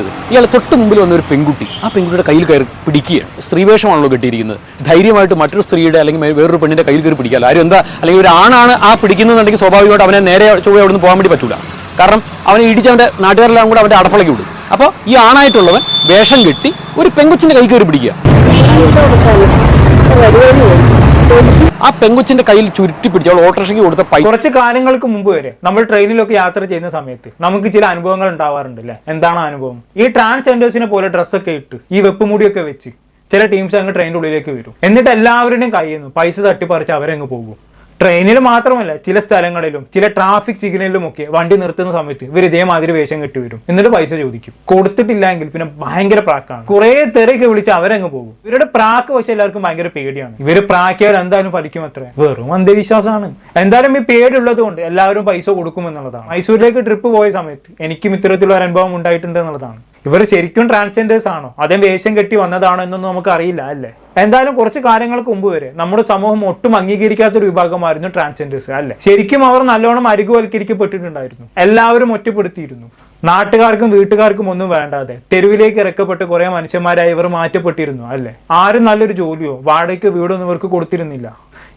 ഇയാൾ തൊട്ട് മുമ്പിൽ വന്ന ഒരു പെൺകുട്ടി. ആ പെൺകുട്ടിയുടെ കയ്യിൽ കയറി പിടിക്കുകയാണ്. സ്ത്രീവേഷമാണല്ലോ കെട്ടിയിരിക്കുന്നത്. ധൈര്യമായിട്ട് മറ്റൊരു സ്ത്രീയുടെ അല്ലെങ്കിൽ വേറൊരു പെണ്ണിന്റെ കയ്യിൽ കയറി പിടിക്കുക. ആരും എന്താ? അല്ലെങ്കിൽ ഒരു ആണാണ് ആ പിടിക്കുന്നുണ്ടെങ്കിൽ സ്വാഭാവികമായിട്ട് അവനെ നേരെ ചൊവ്വ അവിടെ നിന്ന് പോകാൻ വേണ്ടി പറ്റൂല. കാരണം അവനെ ഇടിച്ച് അവന്റെ നാട്ടുകാരെല്ലാം കൂടെ അവന്റെ അടപ്പളയ്ക്ക് വിടും. അപ്പോൾ ഈ ആണായിട്ടുള്ളവൻ വേഷം കെട്ടി ഒരു പെങ്കൊച്ചിന്റെ കൈ കയറി പിടിക്കുക. ആ പെങ്കുച്ചിന്റെ കയ്യിൽ ചുരുട്ടി പിടിച്ച് അവൾ ഓട്ടോറിക്ഷയ്ക്ക് കൊടുത്ത പൈസ കുറച്ച് കാലങ്ങൾക്ക് മുമ്പ് വരെ നമ്മൾ ട്രെയിനിലൊക്കെ യാത്ര ചെയ്യുന്ന സമയത്ത് നമുക്ക് ചില അനുഭവങ്ങൾ ഉണ്ടാവാറുണ്ട് അല്ലേ എന്താണ് അനുഭവം? ഈ ട്രാൻസ്ജെൻഡേഴ്സിനെ പോലെ ഡ്രസ്സൊക്കെ ഇട്ട് ഈ വെപ്പ് മുടിയൊക്കെ വെച്ച് ചില ടീംസ് അങ്ങ് ട്രെയിനിന്റെ ഉള്ളിലേക്ക് വരും. എന്നിട്ട് എല്ലാവരുടെയും കയ്യിൽ നിന്ന് പൈസ തട്ടിപ്പറിച്ച് അവരങ്ങ് പോകും. ട്രെയിനിൽ മാത്രമല്ല ചില സ്ഥലങ്ങളിലും ചില ട്രാഫിക് സിഗ്നലിലും ഒക്കെ വണ്ടി നിർത്തുന്ന സമയത്ത് ഇവർ ഇതേമാതിരി വേഷം കെട്ടി വരും. എന്നിട്ട് പൈസ ചോദിക്കും. കൊടുത്തിട്ടില്ലെങ്കിൽ പിന്നെ ഭയങ്കര പ്രാക്കാണ്. കുറെ തെരയൊക്കെ വിളിച്ച് അവരങ്ങ് പോകും. ഇവരുടെ പ്രാക്ക് പക്ഷെ എല്ലാവർക്കും ഭയങ്കര പേടിയാണ്. ഇവർ പ്രാക്കിയാൽ എന്തായാലും ഫലിക്കും അത്ര. വെറും അന്ധവിശ്വാസമാണ്. എന്തായാലും ഈ പേടിയുള്ളത് കൊണ്ട് എല്ലാവരും പൈസ കൊടുക്കും എന്നുള്ളതാണ്. മൈസൂരിലേക്ക് ട്രിപ്പ് പോയ സമയത്ത് എനിക്കും ഇത്തരത്തിലുള്ള ഒരു അനുഭവം ഉണ്ടായിട്ടുണ്ട് എന്നുള്ളതാണ്. ഇവർ ശരിക്കും ട്രാൻസ്ജെൻഡേഴ്സ് ആണോ? അതേ വേഷം കെട്ടി വന്നതാണോ എന്നൊന്നും നമുക്ക് അറിയില്ല അല്ലേ? എന്തായാലും കുറച്ച് കാര്യങ്ങൾക്ക് മുമ്പ് വരെ നമ്മുടെ സമൂഹം ഒട്ടും അംഗീകരിക്കാത്ത ഒരു വിഭാഗമായിരുന്നു ട്രാൻസ്ജെൻഡേഴ്സ് അല്ലേ? ശരിക്കും അവർ നല്ലോണം അരികുവൽക്കരിക്കപ്പെട്ടിട്ടുണ്ടായിരുന്നു. എല്ലാവരും ഒറ്റപ്പെടുത്തിയിരുന്നു. നാട്ടുകാർക്കും വീട്ടുകാർക്കും ഒന്നും വേണ്ടാതെ തെരുവിലേക്ക് ഇറക്കപ്പെട്ട് കുറെ മനുഷ്യന്മാരായി ഇവർ മാറ്റപ്പെട്ടിരുന്നു അല്ലേ? ആരും നല്ലൊരു ജോലിയോ വാടകയ്ക്ക് വീടൊന്നും ഇവർക്ക് കൊടുത്തിരുന്നില്ല.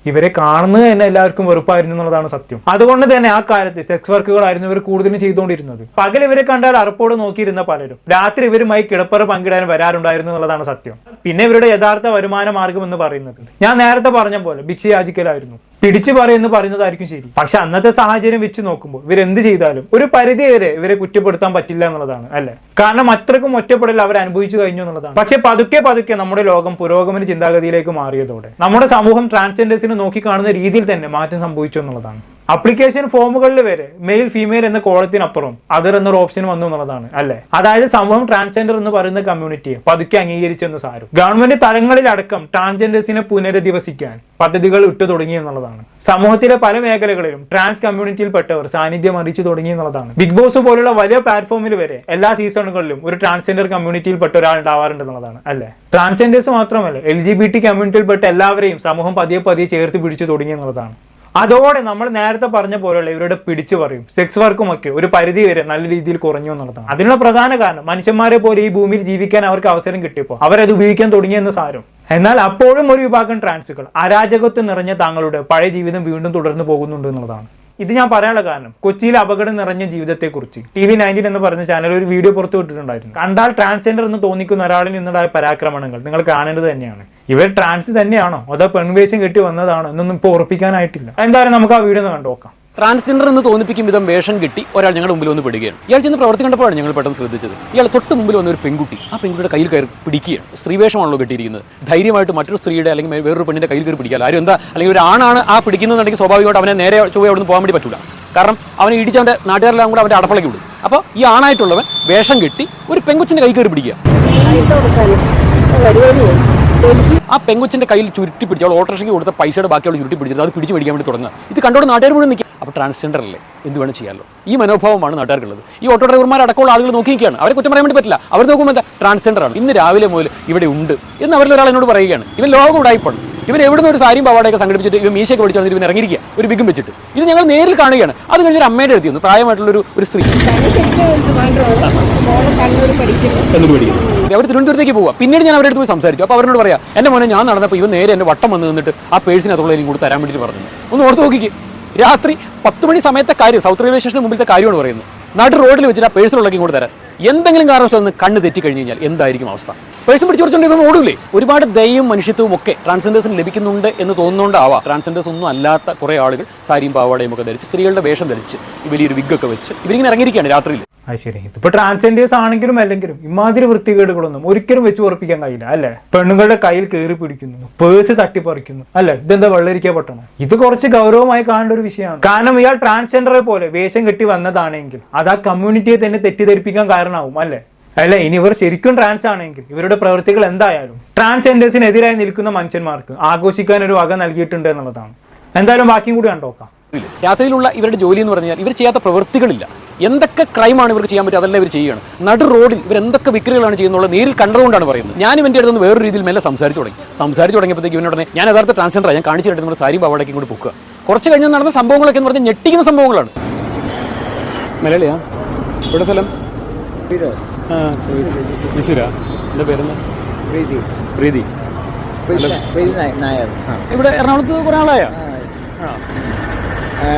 ഇവരെ കാണുന്നത് തന്നെ എല്ലാവർക്കും വെറുപ്പായിരുന്നു എന്നുള്ളതാണ് സത്യം. അതുകൊണ്ട് തന്നെ ആ കാലത്ത് സെക്സ് വർക്കുകളായിരുന്നു ഇവർ കൂടുതലും ചെയ്തുകൊണ്ടിരുന്നത്. പകൽ ഇവരെ കണ്ടാൽ അറപ്പോട് നോക്കിയിരുന്ന പലരും. രാത്രി ഇവരുമായി കിടപ്പറ പങ്കിടാൻ വരാറുണ്ടായിരുന്നു എന്നുള്ളതാണ് സത്യം. പിന്നെ ഇവരുടെ യഥാർത്ഥ വരുമാന മാർഗം എന്ന് പറയുന്നത്. ഞാൻ നേരത്തെ പറഞ്ഞ പോലെ ഭിക്ഷയാചിക്കലായിരുന്നു. പിടിച്ചു പറയുന്നു പറയുന്നതായിരിക്കും ശരി. പക്ഷെ അന്നത്തെ സാഹചര്യം വെച്ച് നോക്കുമ്പോൾ ഇവർ ഇവരെന്ത് ചെയ്താലും ഒരു പരിധി വരെ ഇവരെ കുറ്റപ്പെടുത്താൻ പറ്റില്ല എന്നുള്ളതാണ് അല്ലെ? കാരണം അത്രക്കും ഒറ്റപ്പെടൽ അവർ അനുഭവിച്ചു കഴിഞ്ഞു എന്നുള്ളതാണ്. പക്ഷെ പതുക്കെ പതുക്കെ നമ്മുടെ ലോകം പുരോഗമന ചിന്താഗതിയിലേക്ക് മാറിയതോടെ നമ്മുടെ സമൂഹം ട്രാൻസ്ജെൻഡേഴ്സിനെ നോക്കിക്കാണുന്ന രീതിയിൽ തന്നെ മാറ്റം സംഭവിച്ചു എന്നുള്ളതാണ്. അപ്ലിക്കേഷൻ ഫോമുകളിൽ വരെ മെയിൽ ഫീമെയിൽ എന്ന കോളത്തിനപ്പുറം അതർ എന്നൊരു ഓപ്ഷൻ വന്നു എന്നുള്ളതാണ് അല്ലെ? അതായത് സംഭവം ട്രാൻസ്ജെൻഡർ എന്ന് പറയുന്ന കമ്മ്യൂണിറ്റിയെ പതുക്കെ അംഗീകരിച്ചെന്ന് സാരും. ഗവൺമെന്റ് തലങ്ങളിലടക്കം ട്രാൻസ്ജെൻഡേഴ്സിനെ പുനരധിവസിക്കാൻ പദ്ധതികൾ ഇട്ടു തുടങ്ങി എന്നുള്ളതാണ്. സമൂഹത്തിലെ പല മേഖലകളിലും ട്രാൻസ് കമ്മ്യൂണിറ്റിയിൽപ്പെട്ടവർ സാന്നിധ്യം അറിയിച്ചു തുടങ്ങി എന്നുള്ളതാണ്. ബിഗ് ബോസ് പോലുള്ള വലിയ പ്ലാറ്റ്ഫോമിൽ വരെ എല്ലാ സീസണുകളിലും ഒരു ട്രാൻസ്ജെൻഡർ കമ്മ്യൂണിറ്റിയിൽപ്പെട്ട ഒരാൾ ഉണ്ടാവാറുണ്ട് എന്നുള്ളതാണ് അല്ലെ? ട്രാൻസ്ജെൻഡേഴ്സ് മാത്രമല്ല എൽ ജി ബി ടി കമ്മ്യൂണിറ്റിയിൽപ്പെട്ട എല്ലാവരെയും സമൂഹം പതിയെ പതിയെ ചേർത്ത് പിടിച്ചു തുടങ്ങി എന്നുള്ളതാണ്. അതോടെ നമ്മൾ നേരത്തെ പറഞ്ഞ പോലെയുള്ള ഇവരുടെ പിടിച്ചു പറയും. സെക്സ് വർക്കും ഒക്കെ ഒരു പരിധി വരെ നല്ല രീതിയിൽ കുറഞ്ഞു എന്നുള്ളതാണ്. അതിനുള്ള പ്രധാന കാരണം മനുഷ്യന്മാരെ പോലെ ഈ ഭൂമിയിൽ ജീവിക്കാൻ അവർക്ക് അവസരം കിട്ടിയപ്പോൾ. അവരത് ഉപയോഗിക്കാൻ തുടങ്ങിയെന്ന് സാരം. എന്നാൽ അപ്പോഴും ഒരു വിഭാഗം ട്രാൻസുകൾ അരാജകത്വം നിറഞ്ഞ താങ്കളുടെ പഴയ ജീവിതം വീണ്ടും തുടർന്നു പോകുന്നുണ്ട് എന്നുള്ളതാണ്. ഇത് ഞാൻ പറയാനുള്ള കാരണം കൊച്ചിയിലെ അപകടം നിറഞ്ഞ ജീവിതത്തെക്കുറിച്ച്. ടി വി നയന്റീൻ എന്ന് പറഞ്ഞ ചാനൽ ഒരു വീഡിയോ പുറത്തു വിട്ടിട്ടുണ്ടായിരുന്നു. കണ്ടാൽ ട്രാൻസ്ജെൻഡർ എന്ന് തോന്നിക്കുന്ന ഒരാളിൽ നിന്നുണ്ടായ പരാക്രമണങ്ങൾ നിങ്ങൾ കാണേണ്ടത് തന്നെയാണ്. ഇവർ ട്രാൻസ് തന്നെയാണോ? അതോ പെൺവേഷം കെട്ടി വന്നതാണോ എന്നൊന്നും ഇപ്പോൾ ഉറപ്പിക്കാനായിട്ടില്ല. എന്തായാലും നമുക്ക് ആ വീഡിയോ ഒന്ന് കണ്ടു നോക്കാം ട്രാൻസ്ജെൻഡർ എന്ന് തോന്നിപ്പിക്കും വിധം വേഷം കിട്ടി ഒരാൾ ഞങ്ങളുടെ മുമ്പിൽ വന്ന് പെടുകയാണ്. ഇയാൾ ചെന്ന് പ്രവർത്തി കണ്ടപ്പോഴാണ് ഞങ്ങൾ പെട്ടെന്ന് ശ്രദ്ധിച്ചത്. ഇയാൾ തൊട്ട് മുമ്പിൽ വന്ന ഒരു പെൺകുട്ടി ആ പെൺകുട്ടിയുടെ കയ്യിൽ കയറി പിടിക്കുകയാണ്. സ്ത്രീവേഷമാണല്ലോ കെട്ടിയിരിക്കുന്നത്. ധൈര്യമായിട്ട് മറ്റൊരു സ്ത്രീയുടെ അല്ലെങ്കിൽ വേറൊരു പെണ്ണിന്റെ കയ്യിൽ കയറി പിടിക്കാൻ ആരും എന്താ? അല്ലെങ്കിൽ ഒരു ആണാണ് ആ പിടിക്കുന്നുണ്ടെങ്കിൽ സ്വാഭാവികമായിട്ട് അവനെ നേരെ ചൊവ്വ അവിടെ നിന്ന് പോകാൻ വേണ്ടി പറ്റൂല. കാരണം അവനെ ഇടിച്ച് അവന്റെ നാട്ടുകാരെല്ലാം കൂടെ അവന്റെ അടപ്പളയ്ക്ക് വിടും. അപ്പോൾ ഈ ആണായിട്ടുള്ളവൻ വേഷം കെട്ടി ഒരു പെൺകുച്ചിന്റെ കൈ കയറി പിടിക്കുക. ആ പെൺകുച്ചിന്റെ കയ്യിൽ ചുരുട്ടി പിടിച്ച് അവൾ ഓട്ടോറിക്ഷയ്ക്ക് കൊടുത്ത പൈസയുടെ ബാക്കിയുള്ള ചുരുട്ടി പിടിച്ചത് അത് പിടിച്ച് പിടിക്കാൻ വേണ്ടി തുടങ്ങുക. ഇത് കണ്ടോട് നാട്ടുകാർ മുഴുവൻ അപ്പോൾ ട്രാൻസ്ജെൻഡർ അല്ലേ? എന്ത് വേണം ചെയ്യാമല്ലോ ഈ മനോഭാവമാണ് നാട്ടുകാർക്കുള്ളത്. ഈ ഓട്ടോ ഡ്രൈവർമാർ അടക്കമുള്ള ആളുകൾ നോക്കിയിരിക്കുകയാണ്. അവരെ കുറ്റം പറയാൻ വേണ്ടി പറ്റില്ല. അവർ നോക്കുമ്പോൾ എന്താ? ട്രാൻസ്ജെൻഡർ ആണ്. ഇന്ന് രാവിലെ മുതൽ ഇവിടെ ഉണ്ട് എന്ന് അവരിൽ ഒരാൾ എന്നോട് പറയുകയാണ്. ഇവൻ ലോകം ഉടായിപ്പാണ് ഇവൻ എവിടുന്ന് ഒരു സാരിയും പാവാടയൊക്കെ സംഘടിപ്പിച്ചിട്ട് ഇവ മീശയൊക്കെ പിടിച്ചാൽ ഇവൻ ഇറങ്ങിയിരിക്കുക ഒരു ബിഗും വെച്ചിട്ട്. ഇത് ഞങ്ങൾ നേരിൽ കാണുകയാണ്. അത് കഴിഞ്ഞൊരു അമ്മയുടെ എഴുതി വന്നു പ്രായമായിട്ടുള്ള ഒരു ഒരു സ്ത്രീ. അവർ തിരുവനന്തപുരത്തേക്ക് പോവുക പിന്നീട് ഞാൻ അവരുടെ അടുത്ത് പോയി സംസാരിച്ചു. അപ്പോൾ അവരോട് പറയാം എന്റെ മോനെ ഞാൻ നടന്നപ്പോൾ ഇവൻ നേരെ എന്റെ വട്ടം വന്ന് നിന്നിട്ട് ആ പേഴ്സിനകത്തുള്ള എനിക്ക് കൂടി തരാൻ വേണ്ടിയിട്ട് പറഞ്ഞു. ഒന്ന് ഓർത്ത് നോക്കിക്ക്. രാത്രി പത്ത് മണി സമയത്തെ കാര്യം സൗത്ത് റെയിൽവേ സ്റ്റേഷന് മുമ്പിലത്തെ കാര്യമാണ് പറയുന്നത്. നടു റോഡിൽ വെച്ചിട്ട് ആ പേഴ്സിനുള്ളക്കി കൂടെ തരാൻ. എന്തെങ്കിലും കാരണവശാൽ ഒന്ന് കണ്ണ് തെറ്റി കഴിഞ്ഞു കഴിഞ്ഞാൽ എന്തായിരിക്കും അവസ്ഥ? പേഴ്സ് പിടിച്ചു കുറച്ചുകൊണ്ട് ഇവൻ ഓടൂലേ? ഒരുപാട് ദയയും മനുഷ്യത്വവും ഒക്കെ ട്രാൻസ്ജെൻഡേഴ്സിന് ലഭിക്കുന്നുണ്ട് എന്ന് തോന്നുന്നതുകൊണ്ടാവാം ട്രാൻസ്ജെൻഡേഴ്സ് ഒന്നും അല്ലാത്ത കുറേ ആളുകൾ സാരിയും പാവാടയും ഒക്കെ ധരിച്ച് സ്ത്രീകളുടെ വേഷം ധരിച്ച് വലിയൊരു വിഗൊക്കെ വെച്ച് ഇവരിങ്ങനെ ഇറങ്ങിയിരിക്കുകയാണ് രാത്രിയിൽ. അത് ശരി. ഇതിപ്പോ ട്രാൻസ്ജെൻഡേഴ്സ് ആണെങ്കിലും അല്ലെങ്കിലും ഇമാതിരി വൃത്തികേടുകളൊന്നും ഒരിക്കലും വെച്ച് ഉറപ്പിക്കാൻ കഴിയില്ല അല്ലെ? പെണ്ണുങ്ങളുടെ കയ്യിൽ കയറി പിടിക്കുന്നു പേഴ്സ് തട്ടിപ്പറിക്കുന്നു അല്ലെ? ഇതെന്താ വെള്ളരിക്ക പട്ടണം? ഇത് കുറച്ച് ഗൗരവമായി കാണേണ്ട ഒരു വിഷയമാണ്. കാരണം ഇയാൾ ട്രാൻസ്ജെൻഡറെ പോലെ വേഷം കെട്ടി വന്നതാണെങ്കിൽ അത് ആ കമ്മ്യൂണിറ്റിയെ തന്നെ തെറ്റിദ്ധരിപ്പിക്കാൻ കാരണമാവും അല്ലെ? അല്ല ഇനി ഇവർ ശരിക്കും ട്രാൻസ് ആണെങ്കിൽ ഇവരുടെ പ്രവൃത്തികൾ എന്തായാലും ട്രാൻസ്ജെൻഡേഴ്സിനെതിരായി നിൽക്കുന്ന മനുഷ്യന്മാർക്ക് ആഘോഷിക്കാൻ ഒരു വക നൽകിയിട്ടുണ്ട് എന്നുള്ളതാണ്. എന്തായാലും ബാക്കിയും കൂടി കണ്ടോക്കാം രാത്രിയിലുള്ള ഇവരുടെ ജോലി എന്ന് പറഞ്ഞാൽ ഇവർ ചെയ്യാത്ത പ്രവൃത്തികളില്ല. എന്തൊക്കെ ക്രൈമാണ് ഇവർക്ക് ചെയ്യാൻ പറ്റുക? അതെല്ലാം ഇവർ ചെയ്യുകയാണ്. നടു റോഡിൽ ഇവർ എന്തൊക്കെ വിക്രികളാണ് ചെയ്യുന്നത്? നേരിൽ കണ്ടതുകൊണ്ടാണ് പറയുന്നത്. ഞാൻ ഇവന്റെ അടുത്ത് നിന്ന് വേറൊരു രീതിയിൽ മെല്ലെ സംസാരിച്ചു തുടങ്ങി. സംസാരിച്ചു തുടങ്ങിയപ്പോഴത്തേക്ക് ഇവനോടനെ ഞാൻ യഥാർത്ഥ ട്രാൻസ്ജെൻഡർ ഞാൻ കാണിച്ചു തരുന്നത് നമ്മുടെ സാരി പാവാടേക്കും കൂടി പൊക്കുക. കുറച്ച് കഴിഞ്ഞ് നടന്ന സംഭവങ്ങളൊക്കെ എന്ന് പറഞ്ഞാൽ ഞെട്ടിക്കുന്ന സംഭവങ്ങളാണ്. മലയാളിയാ? ഇവിടെ സ്ഥലം? പേരെന്താ? പ്രീതി. പ്രീതി. പ്രീതി പ്രീതി നായ- നായർ. ഇവിടെ എറണാകുളത്ത് കുറേ ആളായോ?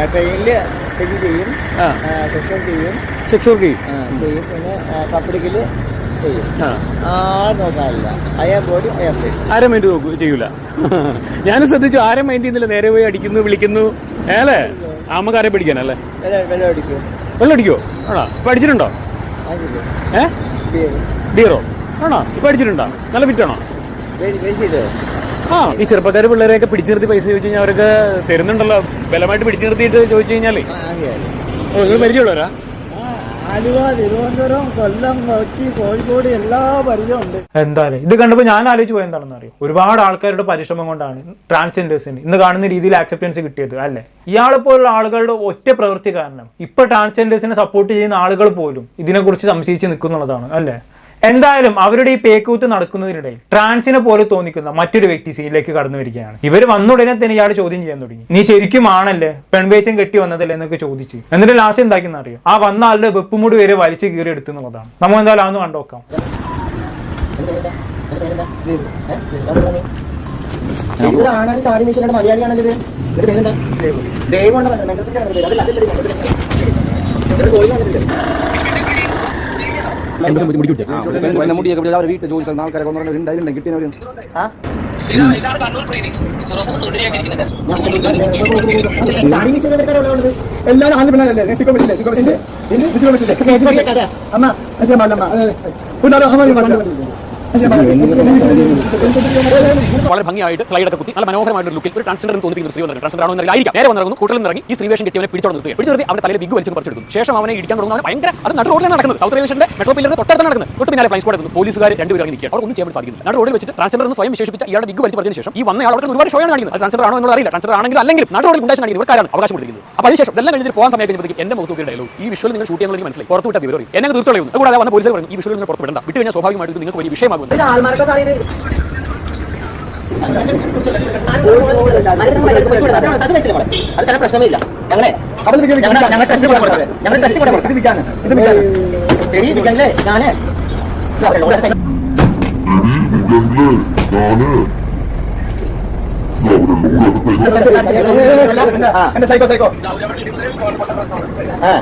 ട്രെയിനിൽ ചെയ്യും. ആ. സെഷൻ ചെയ്യും. സെക്ഷൻ ചെയ്യും. പിന്നെ കപ്പടിക്കൽ ചെയ്യും. ആ. ആ നോക്കാറില്ല. അയാൾ ബോഡി അയാൾ പ്ലേറ്റ് ആരും മൈൻഡ് നോക്കൂ? ചെയ്യൂല. ഞാൻ ശ്രദ്ധിച്ചു ആരും മൈൻഡ് ചെയ്യുന്നില്ല. നേരെ പോയി അടിക്കുന്നു വിളിക്കുന്നു. ഏലേ അമ്മക്കാരെ പിടിക്കാനല്ലേ? വില വില അടിക്കും വെള്ളം അടിക്കോ ആണോ? വാങ്ങിച്ചില്ലേ ഏ? ഡീറോ ആണോ? ഇപ്പൊ അടിച്ചിട്ടുണ്ടോ? നല്ല ഫിറ്റാണോ ആ ഈ ചെറുപ്പക്കാര് പിള്ളേരെയൊക്കെ പിടിച്ചു നിർത്തി പൈസ ചോദിച്ചു കഴിഞ്ഞാൽ അവരൊക്കെ തരുന്നുണ്ടല്ലോ. ബലമായിട്ട് പിടിച്ചു നിർത്തിയിട്ട് ചോദിച്ചു കഴിഞ്ഞാലേ. ഓ നിങ്ങൾ പരിചയമുള്ളവരാ? ആലുവ തിരുവനന്തപുരം കൊല്ലം കൊച്ചി കോഴിക്കോട് എല്ലാ പരിചയമുണ്ട് എന്തായാലും ഇത് കണ്ടപ്പോൾ ഞാൻ ആലോചിച്ച് പോയത് എന്താണെന്ന് അറിയോ? ഒരുപാട് ആൾക്കാരുടെ പരിശ്രമം കൊണ്ടാണ് ട്രാൻസ്ജെൻഡേഴ്സിന്. ഇന്ന് കാണുന്ന രീതിയിൽ ആക്സെപ്റ്റൻസ് കിട്ടിയത് അല്ലേ? ഇയാളെ പോലുള്ള ആളുകളുടെ ഒറ്റ പ്രവൃത്തി കാരണം ഇപ്പൊ ട്രാൻസ്ജെൻഡേഴ്സിനെ സപ്പോർട്ട് ചെയ്യുന്ന ആളുകൾ പോലും ഇതിനെക്കുറിച്ച് സംശയിച്ച് നിൽക്കുന്നുള്ളതാണ് അല്ലേ? എന്തായാലും അവരുടെ ഈ പേക്കൂത്ത് നടക്കുന്നതിനിടെ ട്രാൻസിനെ പോലെ തോന്നിക്കുന്ന മറ്റൊരു വ്യക്തി സീനിലേക്ക് കടന്നു വരികയാണ്. ഇവർ വന്നുടനെ തന്നെ ഇയാൾ ചോദ്യം ചെയ്യാൻ തുടങ്ങി. നീ ശരിക്കും ആണല്ലേ? പെൺവേഷം കെട്ടി വന്നതല്ലേ? എന്നൊക്കെ ചോദിച്ച്. എന്നിട്ട് ലാസ്റ്റ് എന്താക്കുന്ന അറിയോ? ആ വന്ന ആളുടെ വെപ്പുമുടി വരെ വലിച്ചു കീറി എടുത്തു എന്നുള്ളതാണ്. നമ്മൾ എന്തായാലും അതൊന്ന് കണ്ടോക്കാം ആണാണ് താടി മീശയുടെ മലയാളിയാണല്ലോ ഇത്? ഇതിന്റെ പേരെന്താ? ദൈവമുള്ള മെന്റൽപ്പിച്ചാണ് പേര്. അതല്ല അതല്ല ഇതിന്റെ കോഴി വന്നിട്ടുണ്ട് മുടിയൊക്കെ പിടിച്ച് അവരെ വീട്ടിൽ ജോലി സ്ഥലത്ത് ആൾക്കാരെ കൊണ്ടുവരുന്ന ഉണ്ടായിരുന്നു കിട്ടിയവര്? എല്ലാരും ആദ്യം പിള്ളേരല്ലേ സിക്കോ പറ്റില്ലേ സിക്കോ പറ്റില്ലേ സിക്കോ കഥ. അമ്മ അമ്മ അതെ വളരെ ഭംഗിയായിട്ട് സ്ലൈഡ് ഒക്കെ കുത്തി നല്ല മനോഹരമായിട്ട് ലുക്കിൽ ഒരു ട്രാൻസ്ജെൻഡർ തോന്നിപ്പിക്കുന്ന സ്ത്രീ വന്നിട്ട് ട്രാൻസ്ജെൻഡർ ആണോ എന്നറിയില്ല ആയിരിക്കാം. നേരെ വന്നിറങ്ങുന്നു കൂട്ടിൽ നിന്ന് ഇറങ്ങി ഈ സ്ത്രീ വേഷം കെട്ടിയവനെ പിടിച്ചോണ്ട് നിർത്തുക പിടിച്ചു നിർത്തി അവന്റെ തലയിൽ ബിഗ് വലിച്ചു പറിച്ചെടുക്കും ശേഷം അവനെ ഇടിക്കാൻ തുടങ്ങുന്ന. ഭയങ്കര അത് നടു റോഡിലാണ് നടക്കുന്നത് സൗത്ത് റേഷ്യന്റെ മെട്രോ പില്ലറിന്റെ തൊട്ടടുത്ത് നടക്കുന്നത്. തൊട്ട് പിന്നാലെ ഫ്ലൈ സ്ക്വാഡ് പോലീസുകാർ രണ്ടുപേരും ഇറങ്ങി നിൽക്കുക അവർക്കൊന്നും ചെയ്യാൻ സാധിക്കുന്നില്ല. നടു റോഡിൽ വെച്ചിട്ട് ട്രാൻസ്ജെൻഡർ എന്ന് സ്വയം വിശേഷിപ്പിച്ച ഇയാളുടെ ബിഗ് വലിച്ചു പറഞ്ഞതിന് ശേഷം ഈ വന്ന ആളുകൾ ഒരുപാട് ഷോയാണ് കാണിക്കുന്നത് ട്രാൻസ്ജെൻഡർ ആണോ എന്നുള്ള അറിയില്ല ട്രാൻസ്ജെൻഡർ ആണെങ്കിൽ അല്ലെങ്കിൽ നടു റോഡിൽ ഉണ്ടായി ഇവർക്കാരാണ് അവകാശം കൊടുക്കുന്നത് അപ്പോൾ അതിനുശേഷം എല്ലാം കഴിഞ്ഞിട്ട് പോകാൻ സമയം കഴിഞ്ഞപ്പോഴേക്കും എന്റെ മുഖത്ത് നോക്കിയ ഈ വിഷയം നിങ്ങൾ ഷൂട്ട് ചെയ്യാൻ മനസ്സിലായി. പുറത്തു വിട്ട വിവരം എന്നെ തീർത്തോളൂ കൂടാതെ വന്ന പോലീസുകാർ പറഞ്ഞു ഈ വിഷയം നിങ്ങൾ പുറത്ത് വിടണ്ട. വിട്ട് കഴിഞ്ഞാൽ സ്വാഭാവികമായിട്ട് നിങ്ങൾക്ക് വലിയ വിഷയമാകും ഇത് ആൾമാരുടെ സാറി ഇത് അത് തന്നെ പ്രശ്നമില്ല ഞങ്ങളെ ഞങ്ങൾ ടെസ്റ്റ് കൂടെ കൊടുക്കാം ഞങ്ങൾ ടെസ്റ്റ് കൂടെ കൊടുക്കാം ഇത് വിൽക്കാണ് ഞാൻ ഞാൻ സൈക്കോ സൈക്കോ ആ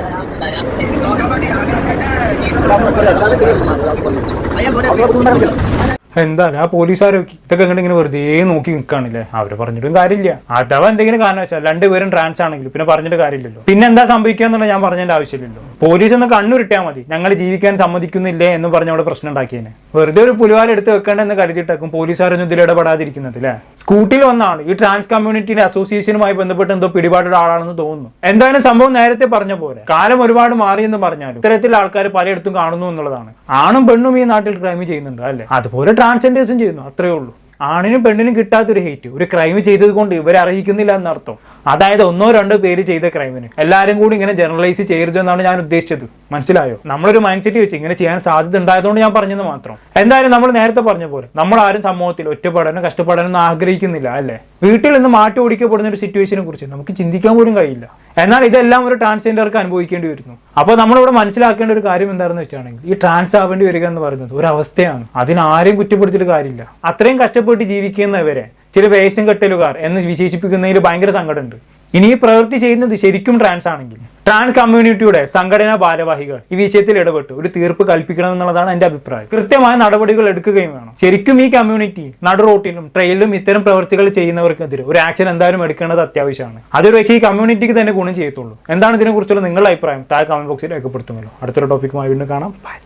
എന്തായാലും ആ പോലീസുകാരൊക്കെ ഇതൊക്കെ കണ്ട് ഇങ്ങനെ വെറുതെ നോക്കി നിൽക്കാണില്ലേ അവർ പറഞ്ഞിട്ടും കാര്യമില്ല. അഥവാ എന്തെങ്കിലും കാരണം വെച്ചാൽ രണ്ടുപേരും ട്രാൻസ് ആണെങ്കിലും പിന്നെ പറഞ്ഞിട്ട് കാര്യമില്ലല്ലോ. പിന്നെ എന്താ സംഭവിക്കുക എന്നുള്ള ഞാൻ പറഞ്ഞതിന്റെ ആവശ്യമില്ലല്ലോ. പോലീസ് ഒന്ന് കണ്ണുരുട്ടിയാൽ മതി. ഞങ്ങൾ ജീവിക്കാൻ സമ്മതിക്കുന്നില്ലേ എന്ന് പറഞ്ഞ അവിടെ പ്രശ്നം ഉണ്ടാക്കിയേനെ. വെറുതെ ഒരു പുലിവാലെടുത്ത് വെക്കേണ്ടെന്ന് കരുതിയിട്ടേക്കും പോലീസുകാരൊന്നും ഇതിൽ ഇടപെടാതിരിക്കുന്നത് അല്ലേ? സ്കൂട്ടിയിൽ വന്നാണ്. ഈ ട്രാൻസ് കമ്മ്യൂണിറ്റിയുടെ അസോസിയേഷനുമായി ബന്ധപ്പെട്ട് എന്തോ പിടിപാടുള്ള ആളാണെന്ന് തോന്നുന്നു. എന്തായാലും സംഭവം നേരത്തെ പറഞ്ഞ പോലെ. കാലം ഒരുപാട് മാറിയെന്ന് പറഞ്ഞാലും ഇത്തരത്തിൽ ആൾക്കാർ പലയിടത്തും കാണുന്നു എന്നുള്ളതാണ്. ആണും പെണ്ണും ഈ നാട്ടിൽ ക്രൈം ചെയ്യുന്നുണ്ട് അല്ലേ? അതുപോലെ ട്രാൻസ്ജെൻഡേഴ്സും ചെയ്യുന്നു അത്രേ ഉള്ളൂ. ആണിനും പെണ്ണിനും കിട്ടാത്തൊരു ഹേറ്റ് ഒരു ക്രൈം ചെയ്തത് കൊണ്ട് ഇവരെ അർഹിക്കുന്നില്ല എന്നർത്ഥം. അതായത് ഒന്നോ രണ്ടോ പേര് ചെയ്ത ക്രൈമിന് എല്ലാവരും കൂടി ഇങ്ങനെ ജനറലൈസ് ചെയ്യരുത് എന്നാണ് ഞാൻ ഉദ്ദേശിച്ചത്. മനസ്സിലായോ? നമ്മളൊരു മൈൻഡ് സെറ്റ് വെച്ച് ഇങ്ങനെ ചെയ്യാൻ സാധ്യത ഉണ്ടായതുകൊണ്ട് ഞാൻ പറഞ്ഞത് മാത്രം. എന്തായാലും നമ്മൾ നേരത്തെ പറഞ്ഞ പോലെ നമ്മൾ ആരും സമൂഹത്തിൽ ഒറ്റപ്പെടാനോ കഷ്ടപ്പെടാനോ ആഗ്രഹിക്കുന്നില്ല അല്ലേ? വീട്ടിൽ നിന്ന് മാറ്റി ഓടിക്കപ്പെടുന്ന ഒരു സിറ്റുവേഷനെ കുറിച്ച് നമുക്ക് ചിന്തിക്കാൻ പോലും കഴിയില്ല. എന്നാൽ ഇതെല്ലാം ഒരു ട്രാൻസ്ജെൻഡർക്ക് അനുഭവിക്കേണ്ടി വരുന്നു. അപ്പോൾ നമ്മളിവിടെ മനസ്സിലാക്കേണ്ട ഒരു കാര്യം എന്താണെന്ന് വെച്ചാണെങ്കിൽ ഈ ട്രാൻസ് ആവേണ്ടി വരിക എന്ന് പറയുന്നത് ഒരു അവസ്ഥയാണ്. അതിനാരെയും കുറ്റപ്പെടുത്തിയിട്ട് കാര്യമില്ല. അത്രയും കഷ്ടപ്പെട്ട് ജീവിക്കുന്നവരെ ചില വേഷം കെട്ടലുകാർ എന്ന് വിശേഷിപ്പിക്കുന്നതിൽ ഭയങ്കര സങ്കടമുണ്ട്. ഇനി ഈ പ്രവൃത്തി ചെയ്യുന്നത് ശരിക്കും ട്രാൻസ് ആണെങ്കിൽ ട്രാൻസ് കമ്മ്യൂണിറ്റിയുടെ സംഘടനാ ഭാരവാഹികൾ ഈ വിഷയത്തിൽ ഇടപെട്ട് ഒരു തീർപ്പ് കൽപ്പിക്കണം എന്നുള്ളതാണ് എന്റെ അഭിപ്രായം. കൃത്യമായ നടപടികൾ എടുക്കുകയും വേണം. ശരിക്കും ഈ കമ്മ്യൂണിറ്റി നടു റോട്ടിലും ട്രെയിനിലും ഇത്തരം പ്രവൃത്തികൾ ചെയ്യുന്നവർക്കെതിരെ ഒരു ആക്ഷൻ എന്തായാലും എടുക്കേണ്ടത് അത്യാവശ്യമാണ്. അതൊരു പക്ഷേ ഈ കമ്മ്യൂണിറ്റിക്ക് തന്നെ ഗുണം ചെയ്യത്തുള്ളൂ. എന്താണ് ഇതിനെക്കുറിച്ചുള്ള നിങ്ങളുടെ അഭിപ്രായം? താഴെ കമന്റ് ബോക്സിൽ രേഖപ്പെടുത്തുമല്ലോ. അടുത്തൊരു ടോപ്പിക്കുമായി വീണ്ടും കാണാം. ബൈ